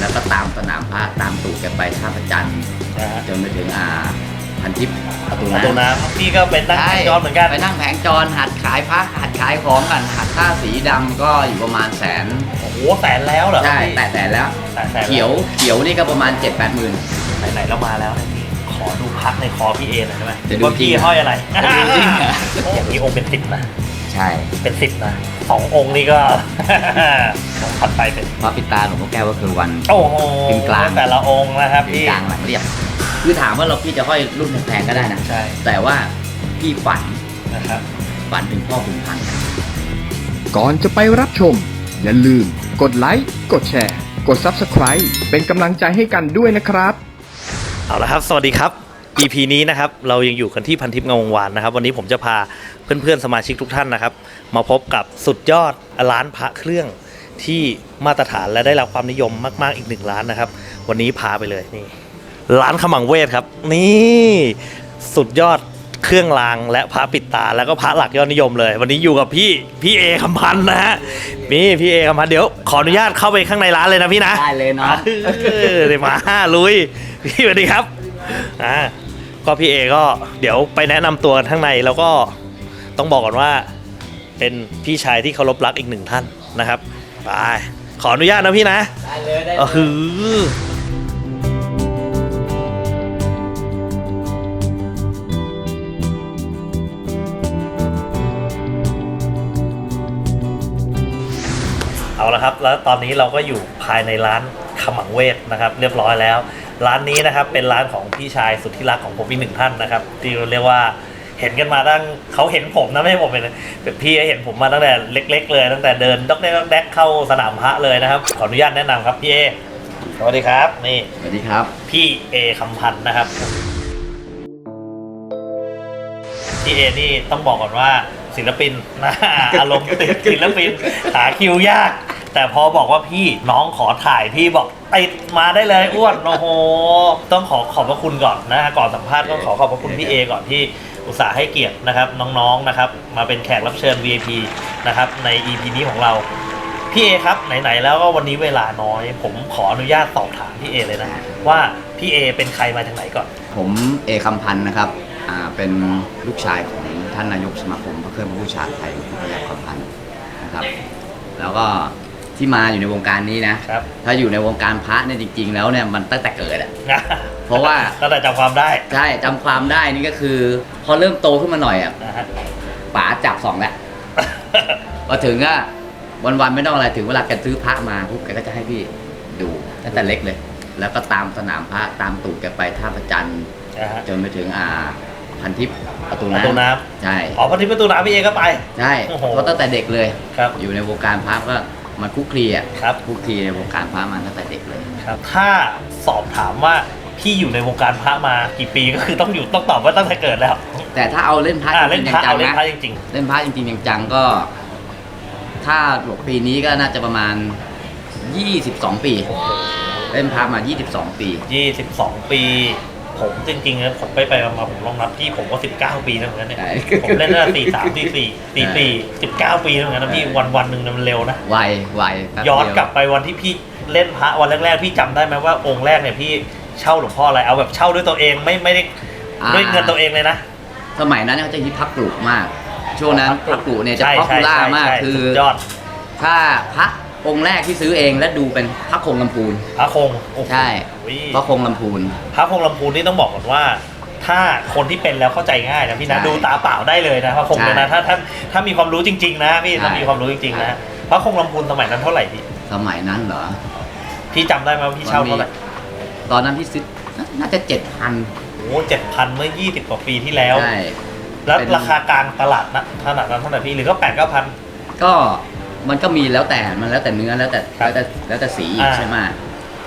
แล้วก็ตามสนามพระตามตู่แกไปท่าพระจันทร์นะฮะจนไปถึงอ่าพันทิพย์ประตูประน้ำตูน้ำพี่ก็เป็นนักใช่จอเหมือนกัน ไปนั่งแผงจรหัดขายพระหัดขายของกันหัดค่าสีดำก็อยู่ประมาณแสนโอ้โหแสนแล้วเหรอใช่พี่แต่แสนแล้ว แสนแสนแล้เขียวเขียวนี่ก็ประมาณ7 8หมื่นไหนๆเรามาแล้วเนี่ยพี่ขอดูพักในคอพี่เอหน่อยได้ไหมจะดูว่าพี่จริงห้อยอะไรจะดูจริงเหรออย่างนี้องค์เป็นสิบนะ ใช่ เป็นสิบนะ สององค์นี่ก็ต้องผัดไปเป็นพระปิดตาหลวงพ่อแก้วก็คือวัน โอ้โหเป็นกลาง แต่ละองค์นะครับเป็นพี่กลางหลังเรียบคือถามว่าเราพี่จะห้อยรุ่นแพงๆก็ได้นะใช่แต่ว่าพี่ฝันนะครับฝันถึงพ่อขุนพันธ์ก่อนจะไปรับชม อย่าลืม กดไลค์กดแชร์ กด Subscribe เป็นกำลังใจให้กันด้วยนะครับ เอาละครับ สวัสดีครับ EP นี้นะครับเรายังอยู่กันที่พันทิพย์งามวงวานนะครับ วันนี้ผมจะพาเพื่อนๆสมาชิกทุกท่านนะครับ มาพบกับสุดยอดร้านพระเครื่องที่มาตรฐานและได้รับความนิยมมากๆอีกหนึ่งร้านนะครับ วันนี้พาไปเลยนี่ร้านขมังเวทครับ นี่สุดยอดเครื่องรางและพระปิดตาแล้วก็พระหลักยอดนิยมเลย วันนี้อยู่กับพี่พี่เอคำพันธ์นะฮะนี่พี่เอคำพันธ์เดี๋ยวขออนุญาตเข้าไปข้างในร้านเลยนะพี่นะได้เลยเนาะเออเดี๋ยวมาลุยพี่สวัสดีครับ อ่าก็พี่เอก็เดี๋ยวไปแนะนำตัวกันข้างในแล้วก็ต้องบอกก่อนว่าเป็นพี่ชายที่เคารพรักอีกหนึ่งท่านนะครับไปขออนุญาตนะพี่นะได้เลยได้เออหือเอาละครับ แล้วตอนนี้เราก็อยู่ภายในร้านขมังเวทนะครับ เรียบร้อยแล้ว ร้านนี้นะครับเป็นร้านของพี่ชายสุดที่รักของผมอีกหนึ่งท่านนะครับที่เรียกว่าเห็นกันมาตั้งเขาเห็นผมนะไม่ใช่ผมเป็นพี่เห็นผมมาตั้งแต่เล็ก ๆ เลย ตั้งแต่เดินดอกแดกดอกแดกเข้าสนามพระเลยนะครับขออนุญาตแนะนำครับพี่เอสวัสดีครับนี่สวัสดีครับ พี่เอคำพันธ์นะครับ พี่เอนี่ต้องบอกก่อนว่าศิลปินนะอารมณ์ติดศิลปินหาคิวยาก แต่พอบอกว่าพี่น้องขอถ่ายพี่บอกติดมาได้เลยอ้วนโอ้โหต้องขอขอบพระคุณก่อนนะฮะก่อนสัมภาษณ์ต้องขอขอบพระคุณพี่เอก่อนที่อุตส่าห์ให้เกียรตินะครับน้องๆนะครับ มาเป็นแขกรับเชิญ VIP นะครับใน EP นี้ของเราพี่เอครับไหนๆแล้วก็วันนี้เวลาน้อย ผมขออนุญาตสอบถามพี่เอเลยนะว่าพี่เอเป็นใครมาจากไหนก่อน ผมเอคำพันธ์นะครับอ่า เป็นลูกชายของท่านนายกสมาคมพระเครื่องพระผู้ชาไทยคุณพยัคฆ์คำพันธ์นะครับ แล้วก็ที่มาอยู่ในวงการนี้นะ ครับ ถ้าอยู่ในวงการพระเนี่ยจริง ๆ แล้วเนี่ยมันตั้งแต่เกิดอะเพราะว่า ตั้งแต่จำความได้ ใช่จำความได้นี่ก็คือ พอเริ่มโตขึ้นมาหน่อยอะนะฮะป๋าจับสองแล้วพอถึงอะวันๆไม่ต้องอะไรถึงเวลาแกซื้อพระมาปุ๊บแกก็จะให้พี่ดูตั้งแต่เล็กเลย แล้วก็ตามสนามพระตามตู่แกไปท่าพระจันทร์นะฮะจนไปถึงอ่า พันทิพย์ประตูประน้ำตูน้ใช่ำอ๋อพอที่ประตูน้ำพี่เอก็ไป ใช่โอ้โห เพราะตั้งแต่เด็กเลย ครับ อยู่ในวงการพระก็มาคุกคลีอะครับ คุกคลีในวงการพระมาตั้งแต่เด็กเลย ครับ ถ้าสอบถามว่าพี่อยู่ในวงการพระมากี่ปีก็คือต้องอยู่ต้องตอบว่าตั้งแต่เกิดแล้วแต่ถ้าเอาเล่นพระอ่าจเล่นริงพระๆจัเอางๆเล่นนะพระจริง เล่นพระจริงๆจังๆก็ ถ้าปีนี้ก็น่าจะประมาณ 22 ปี เล่นพระมา 22 ปี ๆ 22 ปี ผมจริงๆนะผมไปไปๆมาๆผมลองนับพี่ผมก็19ปีแล้วเหมือนกันเนี่ยใช่ผมเล่นตั้งแต่สี่สามสี่สี่สี่สี่สิบเก้าปีแล้วเหมือนกันนะพี่วันวันๆหนึ่งเนี่ยมันเร็วนะไวไวแป๊บเดีวย้อนกลับไปวันที่พี่เล่นพระวันแรกๆพี่จำได้ไหมว่าองค์แรกเนี่ยพี่เช่าหลวงพ่ออะไรเอาแบบเช่าด้วยตัวเองไม่ไม่ได้อ่าด้วยเงินตัวเองเลยนะ สมัยนั้นเขาจะฮิตพักกลุมาก ช่วงนั้นพัพักกกกลุลุเนี่ยจะใช่ป๊อปปูล่าใช่มากใช่คือ สุดยอด ถ้าพระ องค์แรกที่ซื้อเองและดูเป็นพระคงลำพูน พระคงโอ้โหใช่ พระคงลำพูน พระคงลำพูนนี่ต้องบอกก่อนว่า ถ้าคนที่เป็นแล้วเข้าใจง่ายนะพี่นะใช่ดูตาเปล่าได้เลยนะพระคงเนี่ยนะใช่ถ้าถ้าถ้ามีความรู้จริง ๆ นะพี่ใช่ ถ้ามีความรู้จริงๆนะพระคงลำพูนสมัยนั้นเท่าไหร่พี่สมัยนั้นเหรอพี่จำได้ไหมว่าพี่เช่าเท่าไหร่ตอนนั้นพี่ซื้อน่าจะเจ็ดพันโอ้เจ็ดพันเมื่อ20กว่าปีที่แล้ว ใช่ แล้วเป็น ราคากลางตลาดนะขนาดนั้นเท่าไหร่พี่หรือก็แปดเก้าพันก็ มันก็มีแล้วแต่มันแล้วแต่เนื้อแล้วแต่ครับแล้วแต่แล้วแต่สีอีกอ่า ใช่ไหม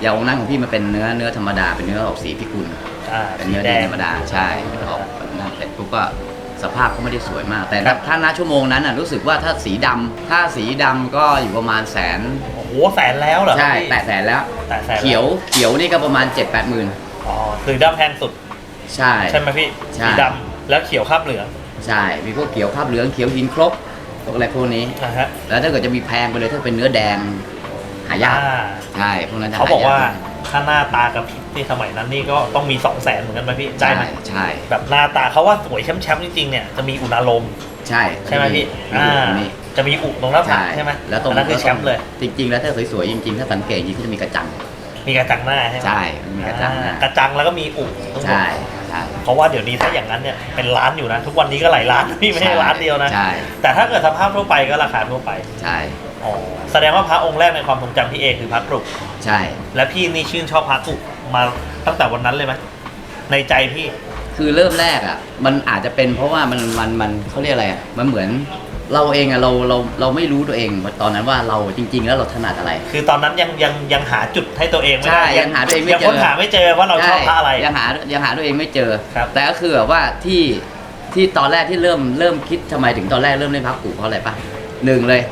อย่างองค์นั้นของพี่มันเป็นเนื้อเนื้อธรรมดาเป็นเนื้อออกสีพิกุลอ่าเป็นสีเนื้อแดแดงง ธรรมดาใช่มันออกแบบนั้นเสร็จปุ๊บก็สภาพก็ไม่ได้สวยมาก แต่ถ้าถ้าณชั่วโมงนั้นน่ะรู้สึกว่าถ้าสีดำถ้าสีดำก็อยู่ประมาณแสนโอ้โหแสนแล้วเหรอใช่พี่แตะแสนแล้ว แต่แสนแล้วเขียวเขียวนี่ก็ประมาณ7 8หมื่นอ๋อคือดำแพงสุดใช่ ใช่ไหมพี่ใช่ สีดำแล้วเขียวคาบเหลือง ใช่ มีพวกเขียวคราบเหลืองเขียวหินครบ พวกอะไรพวกนี้นะฮะแล้วถ้าเกิดจะมีแพงไปเลยถ้าเป็นเนื้อแดงหายากอ่ใช่พวกนั้นจะเขาบอกว่าหยถ้าหน้าตากระพริบที่สมัยนั้นนี่ก็ต้องมีสองแสนเหมือนกันไหมพี่ได้ใช่ไหมใช่ แบบหน้าตาเขาว่าสวยแชมป์ๆจริงๆเนี่ยจะมีอุณาลม ใช่ใช่ไหมพี่มีอ่ามีจะมีอุตรงหน้าผากใช่ใช่ไหมแล้วตรงอันนั้นคือแชมป์เลย จริง ๆ แล้วถ้าสวยๆจริงๆ ถ้าสังเกตจริงๆก็จะมีกระจัง มีกระจังหน้าใช่ไหมใช่มีกระจังหน้าอ่ากระจังแล้วก็มีอุทั้งหมดใช่ใช่เพราะว่าเดี๋ยวนี้ถ้าอย่างนั้นเนี่ยเป็นล้านอยู่นะ ทุกวันนี้ก็หลายล้านพี่ไม่ใช่ล้านเดียวนะ ใช่แต่ถ้าเกิดสภาพทั่วไปก็ราคาทั่วไปใช่อ๋อแสดงว่าพระองค์แรกในความทรงจำพี่เอคือพระกรุใช่ และพี่นี่ชื่นชอบพระกรุมาตั้งแต่วันนั้นเลยไหมในใจพี่คือเริ่มแรกอะ มันอาจจะเป็นเพราะว่ามันมันมันเขาเรียกอะไรอะมันเหมือน เราเองอะเราเราเราไม่รู้ตัวเองว่าตอนนั้นว่าเราจริง ๆ แล้วเราถนัดอะไร คือตอนนั้นยังยังยังหาจุดให้ตัวเองไม่ใช่ได้ยังหาตัวเองไม่ยังเจอค้นหาไม่เจอว่าเราชอบพระอะไรใยังหายังหาตัวเองไม่เจอ ครับ แต่ก็คือแบบว่าที่ที่ตอนแรกที่เริ่มเริ่มคิดทำไมถึงตอนแรกเริ่มเล่นพักกูเพราะอะไรปะหนึ่งเลย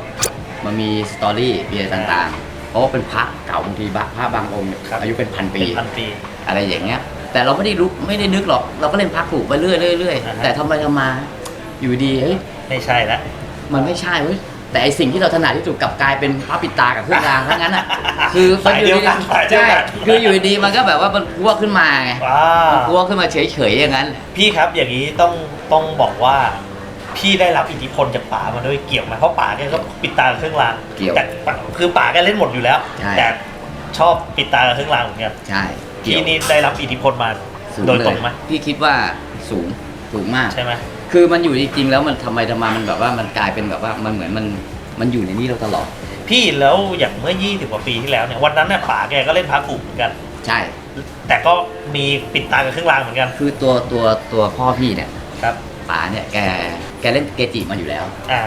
มันมีสตอรี่มีอะไรต่างๆ เพราะว่าเป็นพระเก่าบางทีพระพระบางองค์เนี่ยครับ อายุเป็นพันปี เป็นพันปี อะไรอย่างเงี้ย แต่เราไม่ได้รู้ไม่ได้นึกหรอก เราก็เล่นพักกูไปเรื่อยเรื่อยเรื่อยอ่าฮะ แต่ทำไปทำมา อยู่ดีเฮ้ยไม่ใช่ละ มันไม่ใช่เว้ยแต่ไอสิ่งที่เราถนัดที่สุดกลับกลายเป็นพระปิดตากับเครื่องรางทั้งนั้นอะ คือมัสายเดียวกันสายเดียวใช่กัน คืออยู่ดีๆมันก็แบบว่ามันพัวขึ้นมาไงว้ามันพัวขึ้นมาเฉยๆอย่างนั้น พี่ครับอย่างนี้ต้องต้องบอกว่า พี่ได้รับอิทธิพลจากป๋ามาด้วยเกี่ยวไหมเพราะป๋าแกก็ปิดตากับเครื่องรางเกี่ยวแต่ป๋าคือป๋าแกเล่นหมดอยู่แล้ว ใช่ แต่ชอบปิดตากับเครื่องรางเหมือนกันใช่เกี่พี่ยวนี่ได้รับอิทธิพลมาสูงโดยเลตรยงไหมพี่คิดว่าสูงสูงมาก ใช่ไหม คือมันอยู่จริงๆแล้วมันทำไมทำไมมันแบบว่ามันกลายเป็นแบบว่ามันเหมือนมันมันอยู่ในนี้เราตลอด พี่แล้วอย่างเมื่อ 20 กว่าปีที่แล้วเนี่ยวันนั้นเนี่ยป๋าแกก็เล่นพากุเหมือนกัน ใช่ แต่ก็มีปิดตากับเครื่องรางเหมือนกันคือตัวตัวตัวพ่อพี่เนี่ยครับป๋าเนี่ยแกแกเล่นเกจิมาอยู่แล้ว อ่า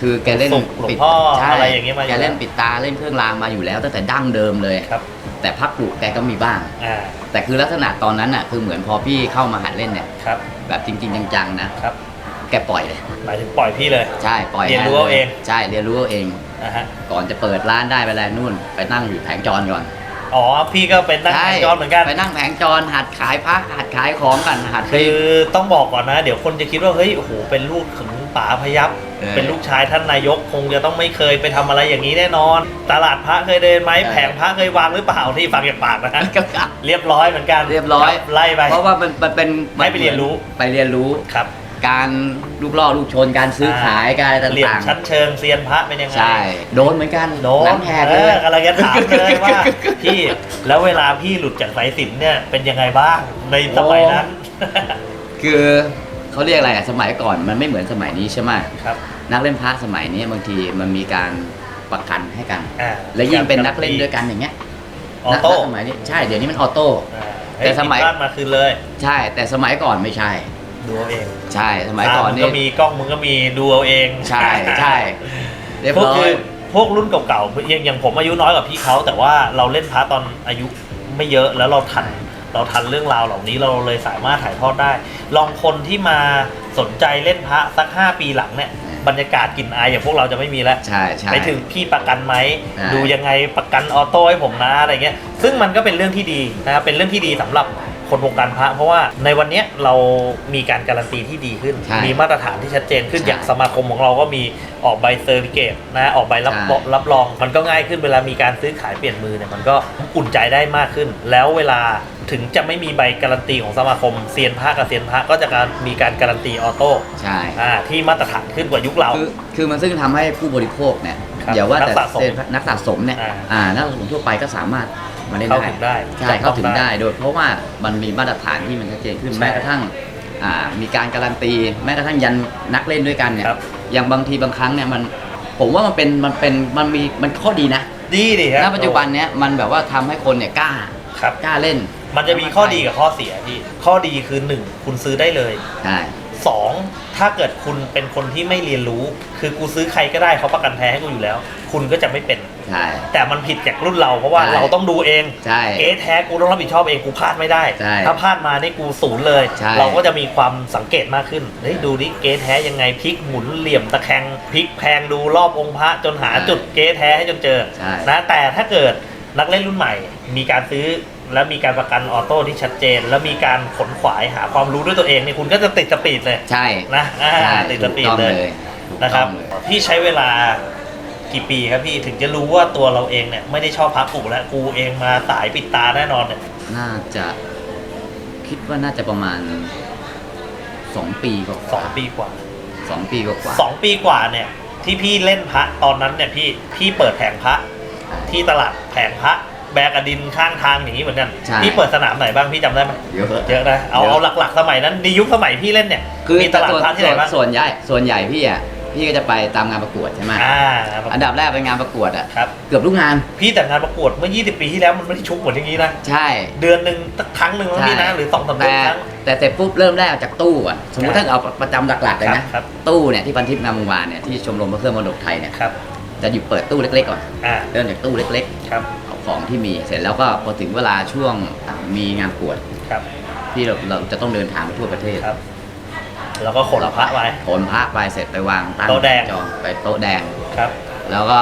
คือแกเล่นศุกร์หลวงปิดพ่อใช่อะไรอย่างเงี้ยมาอยู่แกเล่นปิดตาเล่นเครื่องรางมาอยู่แล้วตั้งแต่ดั้งเดิมเลยครับ แต่พักปลุกแกก็มีบ้าง อ่าแต่คือลักษณะตอนนั้นอะคือเหมือนพอพี่เข้ามาหัดเล่นเนี่ยครับแบบจริง ๆ จังๆนะครับแกปล่อยเลย หมายถึงปล่อยพี่เลย ใช่ปล่อยเรียนรู้เอาเอง ใช่เรียนรู้เอาเองนะฮะก่อนจะเปิดร้านได้ไปแล้วนู่น ไปนั่งอยู่แผงจรก่อนอ๋อพี่ก็เป็นนักใช่แข่งจอนเหมือนกัน ไปนั่งแผงจรหัดขายพักหัดขายของกันหัดไปคือต้องบอกก่อนนะ เดี๋ยวคนจะคิดว่าเฮ้ยโอ้โหเป็นลูกถึง ป๋าพยับเออ เป็นลูกชายท่านนายกคงจะต้องไม่เคยไปทำอะไรอย่างนี้แน่นอน ตลาดพระเคยเดินไหมเออแผงพระเคยวางหรือเปล่าที่ฟังจากปากนะฮะก็ครับเรียบร้อยเหมือนกันเรียบร้อย ไล่ไป เพราะว่ามันมันเป็นให้ไปเรียนรู้ ไปเรียนรู้ ครับ การลูกล่อลูกชนการซื้อขายการอะไรเหลี่ยมต่างชั้นเชิงเซียนพระเป็นยังไงๆใช่โดนเหมือนกันโดหลันงแหกเอเลอยกำลังจะถามเลยว่า พี่แล้วเวลาพี่หลุดจากสายสิญจนเนี่ยเป็นยังไงบ้างในสมัยนั้น คือ เขาเรียกอะไรอะสมัยก่อนมันไม่เหมือนสมัยนี้ใช่ไหมครับ นักเล่นพระสมัยนี้บางทีมันมีการประกันให้กัน อ่าและยิ่งเป็นนักเล่นด้วยกันอย่างเงี้ยออโต้นักสมัยนี้ใช่เดี๋ยวนี้มันออโต้ อ่าแต่แต่สสมัมัยยบ้านมาคืนเลยใช่ แต่สมัยก่อนไม่ใช่ ดูเอาเองใช่สมัยก่อนตามึงนี่ก็มีกล้องมึงก็มีดูเอาเองใช่ใช่เรียบพวกร้อคืยอพวกรุ่นเก่าๆอย่างอย่างผมอายุน้อยกว่าพี่เขาแต่ว่าเราเล่นพระตอนอายุไม่เยอะแล้วเราทัน เราทันเรื่องราวเหล่านี้เราเลยสามารถถ่ายทอดได้ ลองคนที่มาสนใจเล่นพระสัก 5 ปีหลังเนี่ยบรรยากาศกลิ่นอายอย่างพวกเราจะไม่มีแล้วใช่ใช่ ไปถึงพี่ประกันไหม ใช่ ดูยังไงประกันออโต้ให้ผมนะอะไรเงี้ย ซึ่งมันก็เป็นเรื่องที่ดีนะครับเป็นเรื่องที่ดีสำหรับ คนวงการพระ เพราะว่าในวันเนี้ยเรามีการการันตีที่ดีขึ้น ใช่มีมาตรฐานที่ชัดเจนขึ้นใช่อย่างสมาคมของเราก็มีออกใบเซอร์ติเกตนะออกใบรับใช่ รับรอง มันก็ง่ายขึ้นเวลามีการซื้อขายเปลี่ยนมือเนี่ยมันก็อุ่นใจได้มากขึ้น แล้วเวลาถึงจะไม่มีใบการันตีของสมาคมเซียนพระกับเซียนพระก็จะการมีการการันตีออโต้ใช่ อ่าที่มาตรฐานขึ้นกว่ายุคเรา คือคือมันซึ่งทำให้ผู้บริโภคเนี่ยครับอย่าว่าแต่นักสะสมเซนนักสะสมเนี่ยอ่า อ่านักสะสมทั่วไปก็สามารถ มาเล่นเข้าได้ถึงได้ใช่จับต้องเข้าถึงได้ได้โดยเพราะว่ามันมีมาตรฐานที่มันชัดเจนขึ้นใช่แม้กระทั่งอ่ามีการการันตี แม้กระทั่งยันนักเล่นด้วยกันเนี่ยครับอย่างบางทีบางครั้งเนี่ยมันผมว่ามันเป็นมันเป็นมันมีมันข้อดีนะดีดิครัณปัจจุบันเนี้ยมันแบบว่าทำให้คนเนี่ยกล้าครับกล้าเล่น มันจะมีข้อดีกับข้อเสียพี่ข้อดีคือหนึ่งคุณซื้อได้เลยใช่สองถ้าเกิดคุณเป็นคนที่ไม่เรียนรู้ คือกูซื้อใครก็ได้เขาประกันแท้ให้กูอยู่แล้ว คุณก็จะไม่เป็น ใช่ แต่มันผิดจากรุ่นเราเพราะว่าใช่ เราต้องดูเองใช่ เก๊แท้กูต้องรับผิดชอบเองกูพลาดไม่ได้ ใช่ถ้าพลาดมานี่กูศูนย์เลย ใช่เราก็จะมีความสังเกตมากขึ้นเฮ้ยดูดิเก๊แท้ยังไงพลิกหมุนเหลี่ยมตะแคงพลิกแพงดูรอบองค์พระจนหาจุดเก๊แท้ให้จนเจอใช่ นะแต่ถ้าเกิดนักเล่นรุ่นใหม่ มีการซื้อและมีการประกันออโต้ที่ชัดเจน แล้วมีการขนขวายหาความรู้ด้วยตัวเองเนี่ยคุณก็จะติดสปีดเลยใช่นะอ่าใช่ติดสปีดถูกต้องเลยเลยถูกนะครับต้องเลย พี่ใช้เวลา กี่ปีครับพี่ถึงจะรู้ว่าตัวเราเองเนี่ยไม่ได้ชอบพระกูแล้วกูเองมาสายปิดตาแน่นอนเนี่ยน่าจะคิดว่าน่าจะประมาณสองปีกว่าสองปีกว่าสองปีกว่าสองปีกว่าเนี่ย ที่พี่เล่นพระตอนนั้นเนี่ยพี่พี่เปิดแผงพระ ที่ตลาดแผงพระแบกระดินข้างทางอย่างนี้เหมือนกันใช่พี่เปิดสนามไหนบ้างพี่จำได้ไหมเยอะเยอะนะเอาเยอะเอาหลักๆสมัยนั้นในยุคสมัยพี่เล่นเนี่ยคือมีตลาดพระที่ไหนบ้างส่วนใหญ่ส่วนใหญ่พี่อะ พี่ก็จะไปตามงานประกวดใช่ไหมอ่าอันดับแรกเป็นงานประกวดอะครับ เกือบทุกงาน พี่แต่งงานประกวดเมื่อ 20 ปีที่แล้วมันไม่ได้ชุกเหมือนอย่างนี้นะใช่ เดือนหนึ่งสักครั้งหนึ่งมั้งพี่นะหรือสองสามเดือนแต่ครั้ง แต่เสร็จปุ๊บเริ่มแรกจากตู้อะสมมติครับถ้าเอาประจำหลักๆเลยครันะบครับตู้เนี่ยที่พันทิพย์งามวงวานเนี่ยที่ชมรมพระเครื่องมรดกไทยเนี่ยครับจะอยู่เปิดตู้เล็กๆก่อนอ่าเริ่มจากตู้เล็กครับๆเอาของที่มีเสร็จแล้วก็พอถึงเวลาช่วงอะมีงานประกวดครับที่เราเราจะต้องเดินทางไปทั่วประเทศครับ แล้วก็ขนพระไป ขนพระไปเสร็จไปวางตั้งโต๊ะแดง จองไปโต๊ะแดง ครับ แล้วก็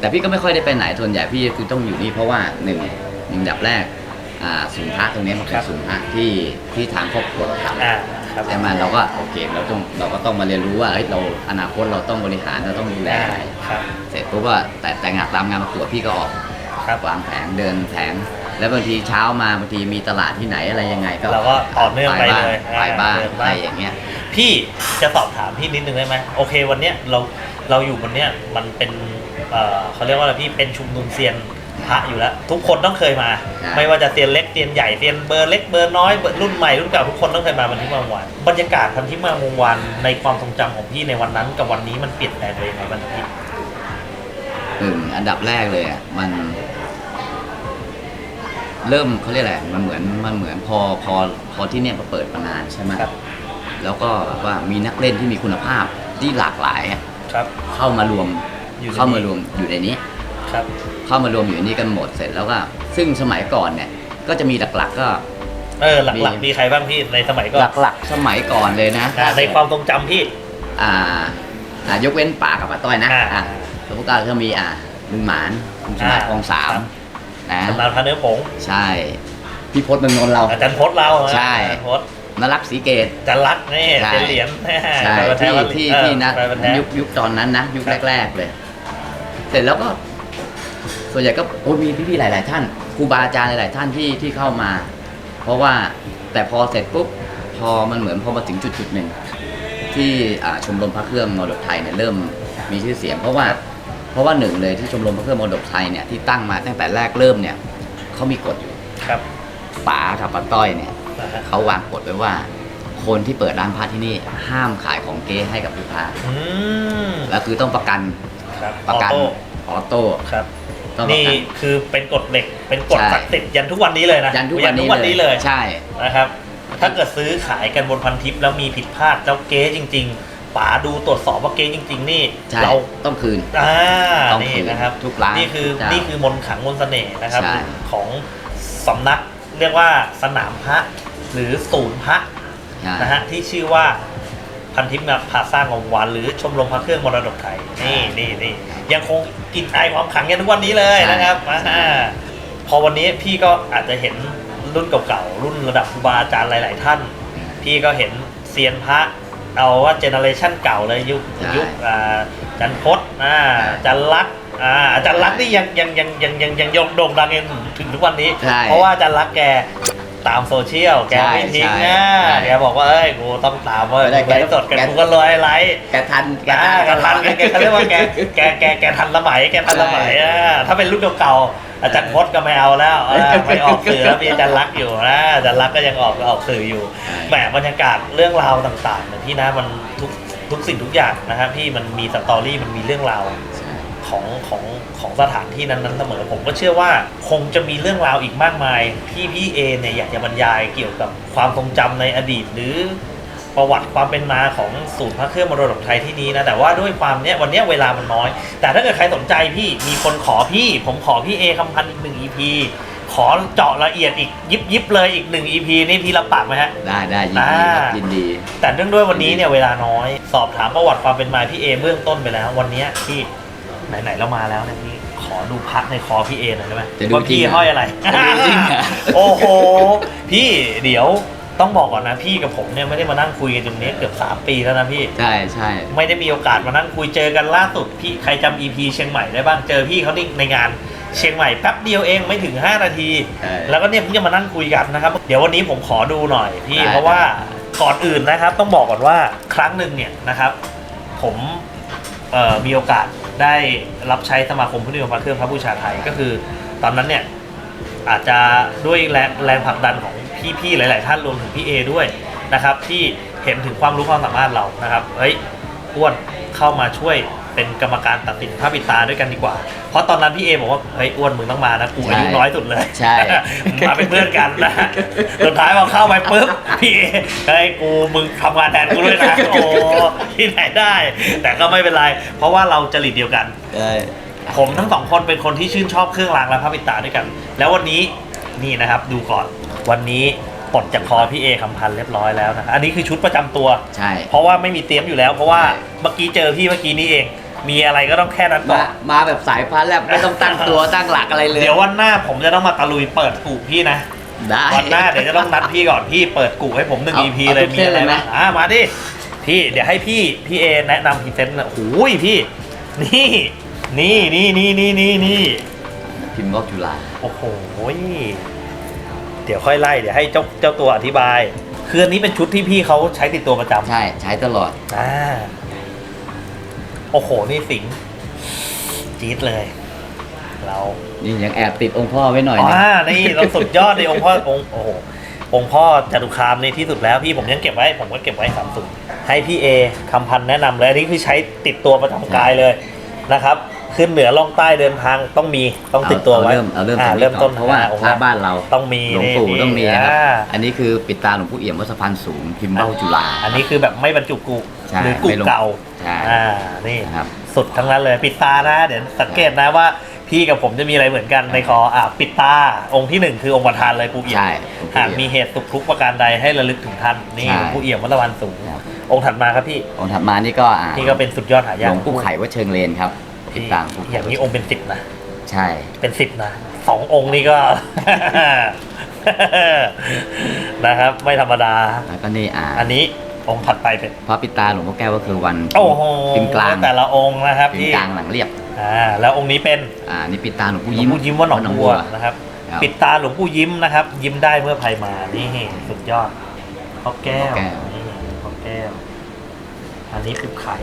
แต่พี่ก็ไม่ค่อยได้ไปไหนส่วนใหญ่พี่คือต้องอยู่นี่เพราะว่าหนึ่งหนึ่งดับแรกอ่าศูนย์พระตรงนี้มันเป็นศูนย์พระที่ที่ทางครอบครัวเราทำ อ่าครับ ใช่ไหมเราก็โอเคเราต้องเราก็ต้องมาเรียนรู้ว่าเฮ้ยเราอนาคตเราต้องบริหารเราต้องดูแลอะไรครับ เสร็จปุ๊บก็แต่แต่งานตามงานประกวดพี่ก็ออกครับวางแผงเดินแผง แล้วบางทีเช้ามาบางทีมีตลาดที่ไหนอะไรยังไงก็เราก็ต่อเนื่องไปเลยไปบ้างเดินไปอย่างเงี้ยพี่จะสอบถามพี่นิดนึงได้ไหมโอเค วันเนี้ยเราเราอยู่บนเนี้ยมันเป็นเอ่อเขาเรียกว่าอะไรพี่เป็นชุมนุมเซียนพระอยู่แล้ว ทุกคนต้องเคยมาใช่ไม่ว่าจะเซียนเล็กเซียนใหญ่เซียนเบอร์เล็กเบอร์น้อยเบอร์รุ่นใหม่รุ่นเก่าทุกคนต้องเคยมาบันทิมาวงวานบรรยากาศพันทิมาวงวานในความทรงจำของพี่ในวันนั้น กับวันนี้มันเปลี่ยนแปลงไปยังไงบ้างพี่หนึ่งอันดับแรกเลยอะมัน เริ่มเขาเรียกอะไรมันเหมือนมันเหมือนพอพอพอที่เนี่ยมาเปิดมานานใช่ไหมครับ แล้วก็แบบว่ามีนักเล่นที่มีคุณภาพที่หลากหลายอะครับ เข้ามารวมอยู่ในนี้ เข้ามารวมอยู่ในนี้ ครับ เข้ามารวมอยู่ในนี้กันหมดเสร็จแล้วก็ซึ่งสมัยก่อนเนี่ยก็จะมีหลักๆก็ เออหลักมี ๆ มีใครบ้างพี่ในสมัยก่อนหลักๆสมัยก่อนเลยนะอ่าในความทรงจำพี่ อ่าอ่ายกเว้นป่ากับป้าต้อยนะอ่าอ่าแล้วพวกก็ก็มีอ่าลุงหมานลุงชนาธิ์อ่าคลองสามครับ นะชำนาญพันเนื้อผงใช่ พี่พศเมืองนนท์เรา อาจารย์พจน์เราใช่ อาจารย์พจน์นรักสีเกต อาจารย์รักษณ์นี่ใช่ เป็นเหรียญใช่ไปประเทที่ศวันที่เออที่นะไปประเทศ ยุคยุคตอนนั้นนะ ยุคครับ แรก ๆ เลย เสร็จแล้วก็ ส่วนใหญ่ก็โอ้ยมีพี่ๆหลาย ๆ ท่านครูบาอาจารย์หลาย ๆ ท่านที่ที่เข้ามา เพราะว่าแต่พอเสร็จปุ๊บพอมันเหมือนพอมาถึงจุดจุดๆหนึ่งที่อ่าชมรมพระเครื่องมรดกไทยเนี่ยเริ่มมีชื่อเสียง เพราะว่า เพราะว่าหนึ่งเลยที่ชมรมพระเครื่องมรดกไทยเนี่ยที่ตั้งมาตั้งแต่แรกเริ่มเนี่ยเขามีกฎอยู่ครับ ป๋ากับป้าต้อยเนี่ยนะฮะเขาวางกฎไว้ว่า คนที่เปิดร้านพระที่นี่ห้ามขายของเก๊ให้กับลูกค้าอืมแล้วคือต้องประกันครับประกันออโต้ออโต้ครับต้องประนี่กัน คือเป็นกฎเหล็ก เป็นกฎใช่ ศักดิ์สิทธิ์ยันทุกวันนี้เลยนะยันทุกวันนี้ยัเลยใช่ นะครับ ถ้าเกิดซื้อขายกันบนพันทิปแล้วมีผิดพลาดเจ้าเก๊จริง ๆ ป๋าดูตรวจสอบว่าเก๊จริง ๆ นี่ใช่เราต้องคืน อ่าต้องนี่คืนนะครับทุกร้านนี่คือเจ้านี่นี่คือมนต์ขลังมนต์เสน่ห์นะครับ ใช่ ของสำนักเรียกว่าสนามพระหรือศูนย์พระ ใช่ นะฮะที่ชื่อว่าพันทิพย์งามพาสร้างองค์วานหรือชมรมพระเครื่องมรดกไทยนี่นี่นี่ยังคงกินไอายความขลังกันทุกวันนี้เลยนะครับอ่าพอวันนี้พี่ก็อาจจะเห็นรุ่นเก่าๆรุ่นระดับครูบาอาจารย์หลาย ๆ ท่าน พี่ก็เห็นเซียนพระ เอาว่าเจเนอเรชันเก่าเลยยุคใช่ยุคอ่าอาจันพศอ่าอาจันลักษณ์อ่าอาจารย์ลักษณ์นี่ยังยังยังยังยังยังยังโด่งดังยังถึงทุกวันนี้ ใช่เพราะว่าอาจารย์ลักษณ์แกตามโซเชียลแกไม่ทิ้งใช่นะใช่แกบอกว่าเอ้ยกูต้องตามเว้ยไม่ได้ไลฟ์สดกันแกกูก็เลยไลฟ์ แกทันแกแกทันแกแกเขาเรียกว่าแกแกแกแกทันสมัยแกทันสมัยอ่าถ้าเป็นรุ่นเก่าๆ อาจารย์พศก็ไม่เอาแล้วอ่าไม่ออกสื่อแล้วมีอาจารย์ลักษณ์อยู่นะอาจารย์ลักษณ์ก็ยังออกออกสื่ออยู่แหมบรรยากาศเรื่องราวต่างๆเนี่ยพี่นะมันทุกทุกสิ่งทุกอย่างนะครับพี่มันมีสตอรี่มันมีเรื่องราว ใช่ ของของของสถานที่นั้นๆเสมอผมก็เชื่อว่าคงจะมีเรื่องราวอีกมากมาย ที่พี่เอเนี่ยอยากจะบรรยายเกี่ยวกับความทรงจำในอดีต หรือ ประวัติความเป็นมาของศูนย์พระเครื่องมรดกไทยที่นี้นะแต่ว่าด้วยความเนี้ยวันเนี้ยเวลามันน้อย แต่ถ้าเกิดใครสนใจพี่มีคนขอพี่ ผมขอพี่เอคำพันธ์อีกหนึ่ง EP ขอเจาะละเอียดอีกยิบยิบเลยอีกหนึ่ง EP นี่พี่รับปากไหมฮะ ได้ได้ยินดีครับอ่ายิยินดี แต่เนื่องด้วยวันนี้เนี่ยเวลาน้อย สอบถามประวัติความเป็นมาพี่เอเบื้องต้นไปแล้ว วันเนี้ยพี่ไหนๆเรามาแล้วเนี่ยพี่ขอดูพักในคอพี่เอหน่อยได้ไหมจะดูว่าพี่จริงเหรอห้อยอะไรจะดูจริงเหรอโอ้โห พี่เดี๋ยว ต้องบอกก่อนนะพี่กับผมเนี่ยไม่ได้มานั่งคุยกันตรงนี้เกือบสามปีแล้วนะพี่ ใช่ใช่ไม่ได้มีโอกาสมานั่งคุยเจอกันล่าสุดพี่ใครจำ EP เชียงใหม่ได้บ้างเจอพี่เขานี่ในงานเชียงใหม่แป๊บเดียวเองไม่ถึง 5 นาที ใช่ แล้วก็เนี่ยเพิ่งจะมานั่งคุยกันนะครับ เดี๋ยววันนี้ผมขอดูหน่อยพี่ได้ เพราะว่าก่อนอื่นนะครับ ต้องบอกก่อนว่าครั้งหนึ่งเนี่ยนะครับ ผมเอ่อมีโอกาสได้รับใช้สมาคมผู้นิยมพระเครื่องพระบูชาไทยก็คือ ตอนนั้นเนี่ยอาจจะด้วยแรงแรงผลักดันของ พี่ๆหลาย ๆ ท่านรวมถึงพี่เอด้วยนะครับที่เห็นถึงความรู้ความสามารถเรานะครับเฮ้ยอ้วนเข้ามาช่วยเป็นกรรมการตัดสินพระปิดตาด้วยกันดีกว่า เพราะตอนนั้นพี่เอบอกว่าเฮ้ยอ้วนมึงต้องมานะกูอายุใช่น้อยสุดเลยใช่ มาเป็นเพื่อนกันนะสุดท้ายพอเข้าไปปุ๊บพี่เฮ้ยกูมึงทำงานแทนกูด้วยนะโอ้ที่ไหนได้ แต่ก็ไม่เป็นไร เพราะว่าเราจริตเดียวกันใช่ผมทั้งสองคนเป็นคนที่ชื่นชอบเครื่องรางและพระปิดตาด้วยกัน แล้ววันนี้ นี่นะครับดูก่อนวันนี้ปลดจากคอพี่เอคำพันธ์เรียบร้อยแล้วนะครับอันนี้คือชุดประจำตัว ใช่ เพราะว่าไม่มีเตรียมอยู่แล้ว เพราะว่าใช่เมื่อกี้เจอพี่เมื่อกี้นี้เอง มีอะไรก็ต้องแค่นั้นก่มาอนมาแบบสายพันธุ์แล้วไม่ต้องตั้งตัวตั้งหลักอะไรเลยเดี๋ยววันหน้าผมจะต้องมาตะลุยเปิดกูพี่นะ ได้ วันหน้าเดี๋ยวจะต้องนัดพี่ก่อนพี่เปิดกูให้ผมหนึ่ง เอา EP เอาเลยทุกมีเส้นอะไรเลยไหม บ้างอ่ามาดิพี่เดี๋ยวให้พี่พี่เอแนะนำพรีเซนต์นะโอ้ยพี่ นี่ นี่นี่นี่นี่นี่นี่พิมพ์งอกจุฬา โอ้โห เดี๋ยวค่อยไล่เดี๋ยวให้เจ้าเจ้าตัวอธิบาย คืออันนี้เป็นชุดที่พี่เขาใช้ติดตัวประจำใช่ใช้ตลอดอ่าโอ้โห นี่สิงจี๊ดเลย เรานี่ยังแอบติดองค์พ่อไว้หน่อยนึงอ่านี่เราสุดยอดในองค์พ่อองค์โอ้โหองค์พ่อจตุคามในที่สุดแล้วพี่ผมยังเก็บไว้ ผมก็เก็บไว้สามสุดให้พี่เอคำพันธ์แนะนำเลยอันนี้คือใช้ติดตัวประจำกายเลยนะครับ ขึ้นเหนือล่องใต้เดินทางต้องมีต้องติดตัวไว้เอาเริ่มเอาเริ่มอ่จากเริ่มต้นก่อเพราะว่าองค์พระบ้านเราต้องมีหลวงปู่นี่ต้องมีครับอ่าอันนี้คือปิดตาหลวงปู่เอี่ยมวัดสะพานสูงพิมพ์เบ้าจุฬาอันนี้คือแบบไม่บรรจุกุใช่หรือกุไม่ลงเก่าใช่อ่านี่นะครับสุดทั้งนั้นเลยปิดตานะเดี๋ยวสังเกตนะว่าพี่กับผมจะมีอะไรเหมือนกันในคออะปิดตาองค์ที่หนึ่งคือองค์ประธานเลยปู่เอี่ยมใช่หากมีเหตุสุขทุกข์ประการใดให้ระลึกถึงท่านนี่ใช่หลวงปู่เอี่ยมวัดตะวันสูงครับองค์ถัดมาครับพี่องค์ถัดมานี่ก็อ่านี่ก็เป็นสุดยอดหาหยาลกวงปู่ไข่วัดเชิงเลนครับ ปิพี่ดตาหลวงปู่อไข่ย่างนี้องค์เป็นสิบนะ ใช่ เป็นสิบนะสององค์นี่ก็ นะครับ ไม่ธรรมดา แล้วก็นี่อ่าอันนี้องค์ถัดไปเป็นพระปิดตาหลวงพ่อแก้วก็คือวันโอ้โหพิมพ์กลางแต่ละองค์นะครับพิมพี่พ์กลางหลังเรียบอ่าแล้วองค์นี้เป็นอ่านี่ปิดตาหลวงหลปู่วงยิ้มปู่ยิ้มว่าหนองบัวนะครับครับปิดตาหลวงปู่ยิ้มนะครับ ยิ้มได้เมื่อภัยมานี่สุดยอดพ่อแก้วพ่อแก้วนี่พ่อแก้วอันนี้คือไข่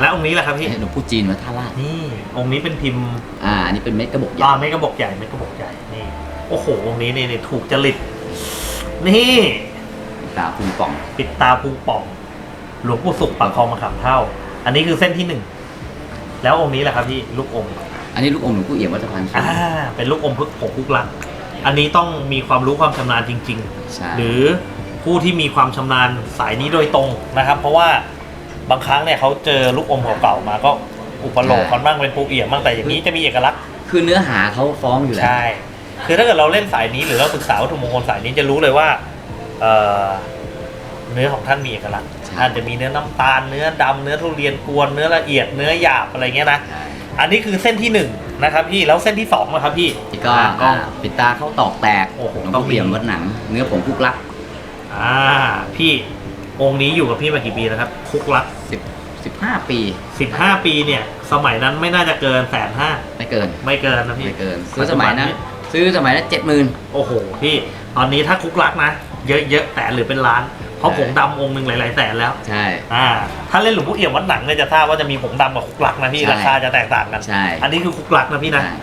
แล้วองค์นี้แหละครับพี่หลวงปู่จีนวัดท่าลาดนี่องค์นี้เป็นพิมพ์อ่าอันนี้เป็นเม็ดกระบอกใหญ่อ่าไม่กระบอกใหญ่ไม่กระบอกใหญ่นี่โอ้โหองค์นี้นี่นี่ถูกจริตนี่ปิดตาพุงป่อง ปิดตาปูป่อง หลวงปู่สุขปากคลองมะขามเท่า อันนี้คือเส้นที่หนึ่งแล้วองค์นี้แหละครับพี่ลูกอมอันนี้ลูกอมหลวงปู่เอี่ยมวัดสะพานสูอ่างเป็นลูกอมพึกผงคุกลักอันนี้ต้องมีความรู้ความชำนาญจริงใช่ๆหรือผู้ที่มีความชำนาญสายนี้โดยตรงนะครับ เพราะว่า บางครั้งเนี่ยเขาเจอลูกอมเก่าๆมาก็อุปโลกกันบ้างเป็นปูเอี่ยมบ้างแต่อย่างนี้จะมีเอกลักษณ์คือเนื้อหาเขาฟ้องอยู่แล้ว ใช่ คือถ้าเกิดเราเล่นสายนี้หรือเราศึกษาวัตถุมงคลสายนี้จะรู้เลยว่าเอ่อเนื้อของท่านมีเอกลักษณ์ใช่ ท่านจะมีเนื้อน้ำตาลเนื้อดำเนื้อทุเรียนกวนเนื้อละเอียดเนื้อหยาบอะไรเงี้ยนะใช่อันนี้คือเส้นที่หนึ่งนะครับพี่แล้วเส้นที่สองนะครับพี่นี่ก็อ่าก็อ่าปิดตาเข้าตอกแตกโอ้โหหลวงปู่เอี่ยมวัดหนัง เนื้อผงคุกลัก อ่าพี่ องค์นี้อยู่กับพี่มากี่ปีแล้วครับ คุกลักสิบสิบห้าปี สิบห้าปีเนี่ย สมัยนั้นไม่น่าจะเกินแสนห้าไม่เกิน ไม่เกินนะพี่ไม่เกิน ซื้อสมัยนั้นซื้อสมัยนั้นเจ็ดหมื่นโอ้โห พี่ ตอนนี้ถ้าคุกลักนะ เยอะๆแต่หรือเป็นล้าน เพราะใช่ผงดำองค์หนึ่งหลายๆแสนแล้ว ใช่ อ่า ถ้าเล่นหลวงพ่อเอี่ยมวัดหนังเนี่ยจะทราบว่าจะมีผงดำกับคุกลักนะพี่ ใช่ราคาจะแตกต่างกัน ใช่ อันนี้คือคุกลักนะพี่นะ ใช่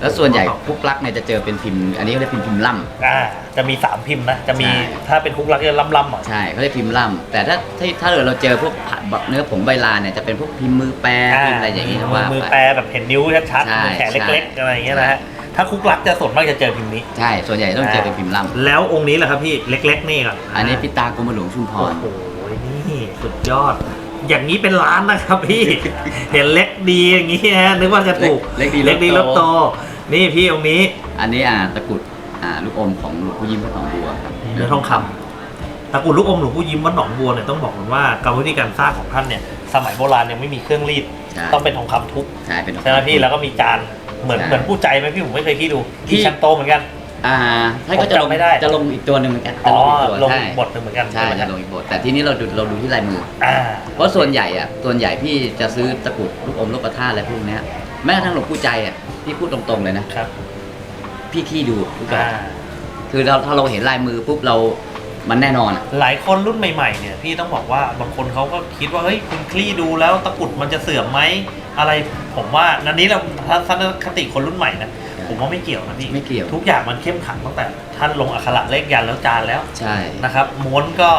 แล้วส่วนใหญ่คุกลักเนี่ยจะเจอเป็นพิมพ์ อันนี้เขาเรียกพิมพ์พิมพ์ล่ำ อ่าจะมีสามพิมพ์นะ จะมีใช่ ถ้าเป็นคุกลักจะล่ำๆหน่อยใช่เขาเรียกพิมพ์ล่ำแต่ถ้าถ้าถ้าเราเจอพวกแบบเนื้อผงใบลานเนี่ยจะเป็นพวกพิมพ์มือแปรพิมพ์อะไรอย่างเงี้ยมืว่ามือไป แปรแบบเห็นนิ้วชัดใช่ๆมือแขนเล็กๆใช่อะไรอย่างเงี้ยนะฮะ ถ้าคุกลักจะส่วนมากจะเจอพิมพ์นี้ ใช่ส่วนใหญ่ต้องเจอเป็นพิมพ์ล่ำแล้วองค์นี้แหละครับพี่เล็ก ๆ นี่ก่อนอันนี้พิตากรมหลวงชุมพโอ้ร โหนี่สุดยอด อย่างนี้เป็นล้านนะครับพี่ เห็นเล็กดีอย่างนี้ฮะนึกว่าจะถูกเล็กดีเล็กดีรรถถโตโต นี่พี่องค์นี้ อันนี้อ่าตะกรุดอ่าลูกอมของหลวงพ่อยิ้มพระหนองบัวครับเนื้อทองคำตระกูลลูกอมหลวงพ่อยิ้มวัดหนองบัวเนี่ยต้องบอกก่อนว่ากรรมวิธีการสร้างของท่านเนี่ยสมัยโบราณยังไม่มีเครื่องรีดใช่ต้องเป็นทองคำทุบใช่เป็นใช่ไหมพี่แล้วก็มีจานเหมือนใช่เหมือนผู้ใจไหมพี่ผมไม่เคยคิดดูที่ที่ชั้นโตเหมือนกัน อ่าท่านก็จะลงผมจำไม่ได้ จะลงอีกตัวหนึ่งเหมือนกันจะอ๋อลงอีกตัวลงใช่อีกบทหนึ่งเหมือนกันใช่ไหมจะลงอีกบทแต่ที่นี้เราดูเราดูที่ลายมือ อ่า เพราะส่วนใหญ่อะส่วนใหญ่พี่จะซื้อตะกรุดลูกอมลูกกระทาอะไรพวกเนี้ยแม้กระทั่งหลวงปู่ใจอะพี่พูดตรงๆเลยนะครับพี่ขี้ดูทุกดออ่ากคือเราถ้าเราเห็นลายมือปุ๊บเรามันแน่นอนอะ หลายคนรุ่นใหม่ๆเนี่ยพี่ต้องบอกว่าบางคนเขาก็คิดว่าเฮ้ยคุณคลี่ดูแล้วตะกรุดมันจะเสื่อมไหมอะไรผมว่านันนี้เราทัศนคติคนรุ่นใหม่นะ ผมว่าไม่เกี่ยวนะพี่ไม่เกี่ยว ทุกอย่างมันเข้มขังตั้งแต่ท่านลงอักขระเลขยันต์แล้วจานแล้วใช่นะครับม้วนก็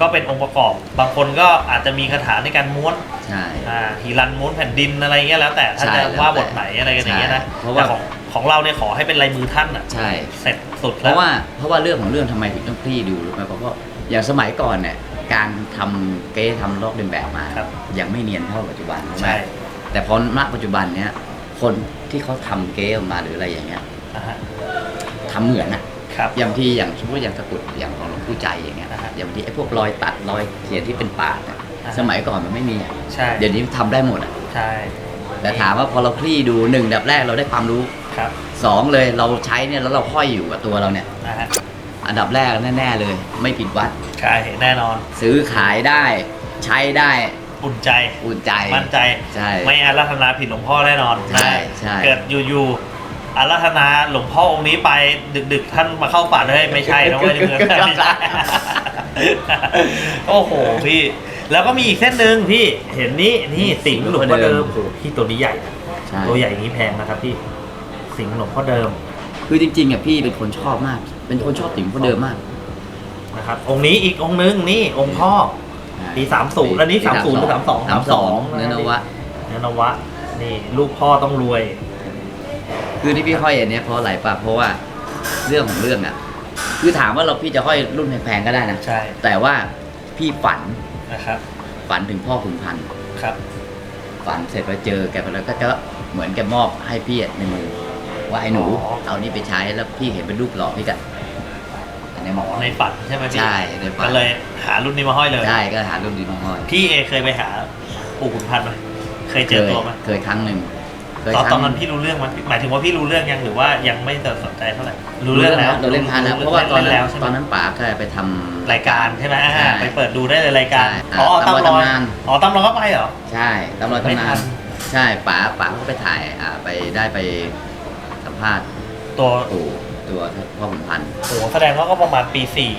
ก็เป็นองค์ประกอบ บางคนก็อาจจะมีคาถาในการม้วนใช่อ่าหิรันม้วนแผ่นดินอะไรเงี้ยแล้วแต่ท่านใช่จะแล้วว่าแต่บทไหนอะไรกันอย่างเงี้ยนะใช่เพราะว่าแต่ของของเราเนี่ยขอให้เป็นลายมือท่านอะใช่เสร็จสุดเพแล้วราะว่าเพราะว่าเรื่องของเรื่องทำไมถึงต้องคลี่ดูรู้ไหมเพราะว่าอย่างสมัยก่อนเนี่ยการทำเก๊ทำลอกเลียนแบบมาครับยังไม่เนียนเท่าปัจจุบันใช่ไหมใช่แต่พอณปัจจุบันเนี้ย คนที่เขาทำเก๊ออกมาหรืออะไรอย่างเงี้ยนะฮะทำเหมือนอะครับอย่างที่อย่างสมมติอย่างตะกรุดอย่างของหลวงปู่ใจอย่างเงี้ยอ่าฮะอย่างที่ไอ้พวกรอยตัดรอยเขียนที่เป็นปากอะอ่าฮะสมัยก่อนมันไม่มีอะใช่เดี๋ยวนี้ทำได้หมดอะใช่แต่ถามว่าพอเราคลี่ดูหนึ่งดับแรกเราได้ความรู้ครับสองเลยเราใช้เนี่ยแล้วเราห้อยอยู่กับตัวเราเนี่ยนะฮะอันดับแรกแน่ ๆ เลย ไม่ผิดวัดใช่แน่นอน ซื้อขายได้ ใช้ได้ อุ่นใจ อุ่นใจ มั่นใจ ใช่ ไม่อารัธนาผิดหลวงพ่อแน่นอนใช่นะใช่ เกิดอยู่ๆอารัธนาหลวงพ่อองค์นี้ไปดึก ๆ ท่านมาเข้าฝันเลยไม่ใช่นะเว้ยไม่ใช่โอ้โหพี่ แล้วก็มีอีกเส้นหนึ่งพี่เห็นนี้นี่สิงห์หลวงพ่อเดิมโอ้โหพี่ตัวนี้ใหญ่นะใช่ ตัวใหญ่อย่างนี้แพงนะครับพี่สิงห์หลวงพ่อเดิมคือจริงๆอะพี่เป็นคนชอบมาก เป็นคนชอบติ๋มพ่อเดิมมาก นะครับองค์นี้อีกองค์นึงนี่องค์พ่อ ปี30อันนี้30หรือ32สามสองเนื้อนวะเนนวะ นี่ลูกพ่อต้องรวย คือที่พี่ห้อยอันเนี้ยเพราะอะไรป่ะเพราะว่าเรื่องของเรื่องอะ คือถามว่าเราพี่จะห้อยรุ่นแพงๆก็ได้นะใช่แต่ว่าพี่ฝันนะครับ ฝันถึงพ่อขุนพันธ์ครับ ฝันเสร็จไปเจอแกไปแล้วก็จะเหมือนแกมอบให้พี่ในมือว่าไอ้หนูอ๋อเอานี่ไปใช้แล้วพี่เห็นเป็นรูปหล่อพี่กั นอันนี้หมอ ในฝันใช่ไหมพี่ใช่ในฝัน ก็เลยหารุ่นนี้มาห้อยเลยใช่ก็หารุ่นดีมาห้อยพี่เอเคยไปหาปู่ขุนพันธ์ไหมเคยเจอตัวไหมเคยครั้งหนึ่งเคยตอนครั้งตอนนั้นพี่รู้เรื่องไหมหมายถึงว่าพี่รู้เรื่องยังหรือว่ายังไม่สนใจเท่าไหร่รู้เรื่องแล้วเราเล่นพานแล้วเพราะว่าตอนเล่นั้นแล้วใช่ไหมตอนนั้นป๋าเคยไปทำ รายการใช่ไหมอ่าใช่ไปเปิดดูได้เลยรายการใช่อ๋ออ่าตามรอยตำนาน อ๋อตามรอยก็ไปเหรอ ใช่ตำรวจไม่ตำทันาน นใช่ป๋าป๋าเขาไปถ่ายอ่าไปได้ไปสัมภาษณ์ตัวปู่ ตัวพ่อขุนพันธ์โหแสดงว่าก็ประมาณปีสี่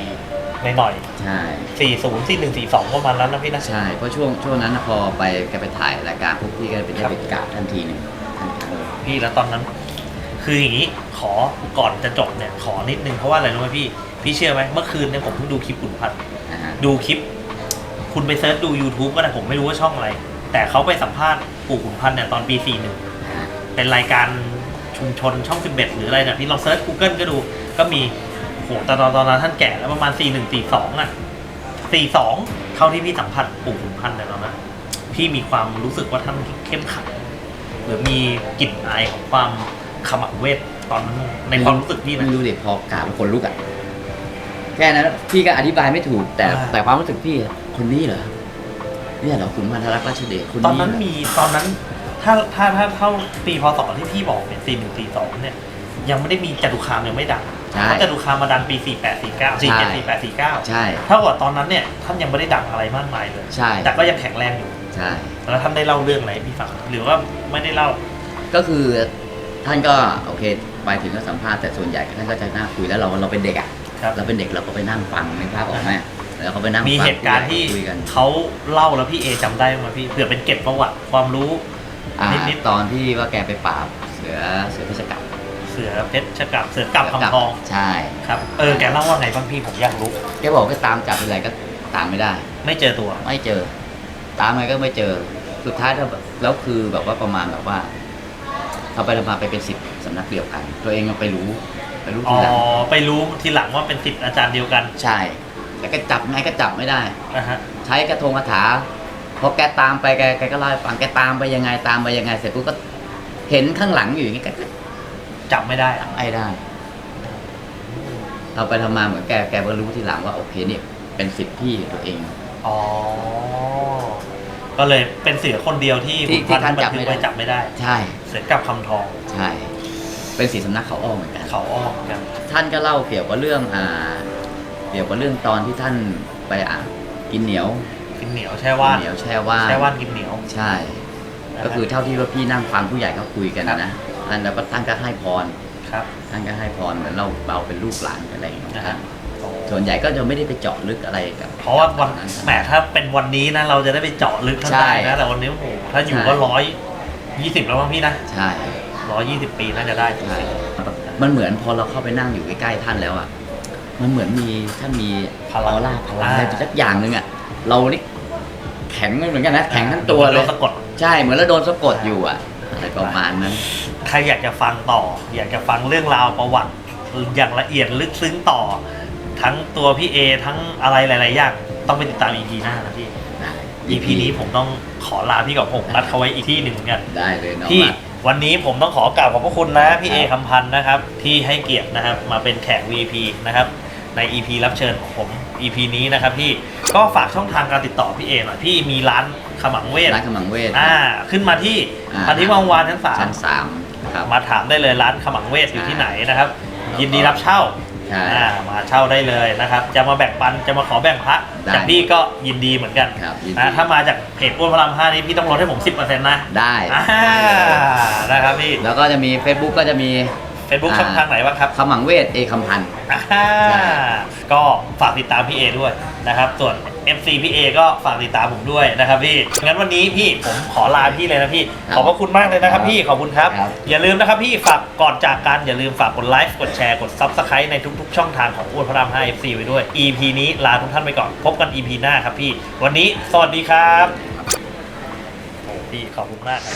หน่อยใช่ๆสี่ศูนย์สี่หนึ่งสี่สองประมาณนั้นนะพี่นะใช่เพราะช่วงช่วงนั้นน่ะพอไปแกไปถ่ายรายการพวกพี่ก็ไปได้ครับไปกราบทันทีหนึ่งทันทีเลยพี่แล้วตอนนั้น คืออย่างนี้ขอก่อนจะจบเนี่ยขอนิดนึงเพราะว่าอะไรรู้ไหมพี่พี่เชื่อไหมเมื่อคืนเนี่ยผมเพิ่งดูคลิปขุนพันธ์ นะฮะดูคลิป คุณไปเซิร์ชดู YouTube ก็ได้ผมไม่รู้ว่าช่องอะไร แต่เขาไปสัมภาษณ์ปู่ขุนพันธ์เนี่ยตอนปี41นะฮะเป็นรายการ ชุมชนช่อง 11 หรืออะไรเนี่ยพี่ลองเซิร์ช Google ก็ดูก็มีโหแต่ตอนตอนนั้นท่านแก่แล้วประมาณ 41 42อะ42เท่าที่พี่สัมผัสปู่ขุนพันธ์เนี่ยตอนนั้นพี่มีความรู้สึกว่าท่านเข้มขังหรือมีกลิ่นอายของความขมักเวทตอนนั้นในความรู้สึกพี่ไม่นะรู้เด็กพอกราบแล้วคนลุกอะแค่นั้นพี่ก็อธิบายไม่ถูก แต่อ่าแต่ความรู้สึกพี่อะคนนี้เหรอเนี่ยเหรอขุนพันธรักษ์ราชเดชคนตอนนี้นั้นเหรอมีตอนนั้น ถ้าถ้าถ้าเท่าปีพศที่พี่บอกเนี่ยสี่หนึ่งสี่สองเนี่ยยังไม่ได้มีจตุคามยังไม่ดังใช่เพราะจตุคามมาดังปีสี่แปดสี่เก้าสี่เจ็ดสี่แปดสี่เก้าใช่เท่ากับตอนนั้นเนี่ยท่านยังไม่ได้ดังอะไรมากมายเลยใช่ แต่ก็ยังแข็งแรงอยู่ใช่ แล้วท่านได้เล่าเรื่องอะไรให้พี่ฟังหรือว่าไม่ได้เล่า ก็คือท่านก็โอเค ไปถึงก็สัมภาษณ์แต่ส่วนใหญ่ท่านก็จะนั่งคุยแล้วเราเราเป็นเด็กอะครับ เราเป็นเด็กเราก็ไปนั่งฟังในภาพออกไหมแล้วเขาไปนั่งมีฟังเหตุการณ์ที่คุยกัน เขาเล่าแล้วพี่เอจำได้ไหมพี่เผื่อเป็นเก็บประวัติความรู้ อ่านิดๆตอนที่ว่าแกไปปราบเสือเสือเพชรกัดเสือเพชรชะกับเสือกับคำทองใช่ ครับ เออ แกเล่าว่าไงบ้างพี่ผมอยากรู้ แกบอกไปตามจับอะไรก็ตามไม่ได้ ไม่เจอตัว ไม่เจอ ตามไงก็ไม่เจอ สุดท้ายถ้าแบบแล้วคือแบบว่าประมาณแบบว่าเอาไปทำมาไปเป็นสิบสำนักเดียวกัน ตัวเองยังไปรู้ ไปรู้อ๋ทีอ หลังไปรู้ทีหลังว่าเป็นสิทธิ์อาจารย์เดียวกันใช่แต่ก็จับไงก็จับไม่ได้ นะฮะ ใช้กระทงคาถา พอแกตามไปแกแกก็เล่าให้ฟังแกตามไปยังไงตามไปยังไง เสร็จปุ๊บก็เห็นข้างหลังอยู่อย่างงี้แกก็จับไม่ได้จับไม่ได้เราไปทำมาเหมือนแกแกก็รู้ทีหลังว่าโอเคเนี่ยเป็นสิทธิ์พี่ตัวเองอ๋อก็เลยเป็นเสือคนเดียวที่ที่ขุนพันที่ท่านธ์บัจันบทึไม่กได้ไว้จับไม่ได้ ใช่ เสือกับคำทอง ใช่ เป็นศิษย์สำนักเขาอ้อมเหมือนกันเขาอ้อมกัน ท่านก็เล่าเกี่ยวกับเรื่องอ่า เกี่ยวกับเรื่องตอนที่ท่านไปอะกินเหนียว กินเหนียวแช่ว่านเหนียวแช่ว่านแช่ว่านกินเหนียว ใช่ ก็คือเท่าที่ว่าพี่นั่งฟังผู้ใหญ่เขาคุยกันนะนะท่านแล้วก็ท่านก็ให้พรครับท่านก็ให้พรเหมือนเราเราเป็นลูกหลานอะไรอย่างเงี้ยนะฮะส่วนใหญ่ก็จะไม่ได้ไปเจาะลึกอะไรกับ เพราะว่าวันนั้นแหมถ้าเป็นวันนี้นะเราจะได้ไปเจาะลึกข้างใช่ในนะแต่วันนี้โอ้โหถ้าอยู่ใช่ก็ร้อยยี่สิบแล้วมั้งพี่นะใช่ร้อยยี่สิบปีน่าจะได้ใช่มันเหมือนพอเราเข้าไปนั่งอยู่ใกล้ๆท่านแล้วอะมันเหมือนมีท่านมีพลังออร่าพลังอะไรสักอย่างหนึ่งอะ เรานี่แข็งเหมือนกันนะแข็งทั้งตัวเลยโดนสะกด ใช่เหมือนเราโดนสะกดอยู่อะอะไรประมาณนั้น ใครอยากจะฟังต่อ อยากจะฟังเรื่องราวประวัติ อย่างละเอียดลึกซึ้งต่อ ทั้งตัวพี่เอทั้งอะไรหลาย ๆ อย่าง ต้องไปติดตาม EP หน้านะพี่ EP นี้ผมต้องขอลาพี่กับผมนัดเขาไว้อีกที่หนึ่งเหมือนกัน ได้เลยน้องพี่รัก วันนี้ผมต้องขอกราบขอบพระคุณนะพี่คเอรับคำพันธ์นะครับ ที่ให้เกียรตินะครับ มาเป็นแขก VP นะครับ ใน EP รับเชิญของผม EP นี้นะครับพี่ก็ฝากช่องทางการติดต่อพี่เอหน่อยพี่มีร้านขมังเวทร้านขมังเวทอ่าขึ้นมาที่อ่าพันธิวังวานชั้นสามชั้นสามครับมาถามได้เลยร้านขมังเวทอยู่ที่ไหนนะครับครับยินดีรับเช่าใช่อ่ามาเช่าได้เลยนะครับ จะมาแบ่งปันจะมาขอแบ่งพระได้จากพี่ก็ยินดีเหมือนกันครับยินดีนะถ้ามาจากเพจอ้วนพระรามห้านี้พี่ต้องลดให้ผม 10%นะ ได้อ่านะครับพี่ แล้วก็จะมี Facebook ก็จะมี Facebook อ่าช่องทางไหนบ้างครับขมังเวทเอคำพันธ์อ่าใช่ก็ฝากติดตามพี่เอด้วยนะครับ ส่วน MC พี่เอก็ฝากติดตามผมด้วยนะครับพี่ งั้นวันนี้พี่ผมขอลาพี่เลยนะพี่ ขอบพระคุณมากเลยนะครับพี่ ขอบคุณครับครับอย่าลืมนะครับพี่ฝากก่อนจากกันอย่าลืมฝากกดไลค์ กดแชร์ กด Subscribe ในทุกๆ ช่องทางของอ้วนพระราม5 FC ไว้ด้วย EP นี้ลาทุกท่านไปก่อน พบกัน EP หน้าครับพี่ วันนี้สวัสดีครับโอ้พี่ขอบคุณมากครับ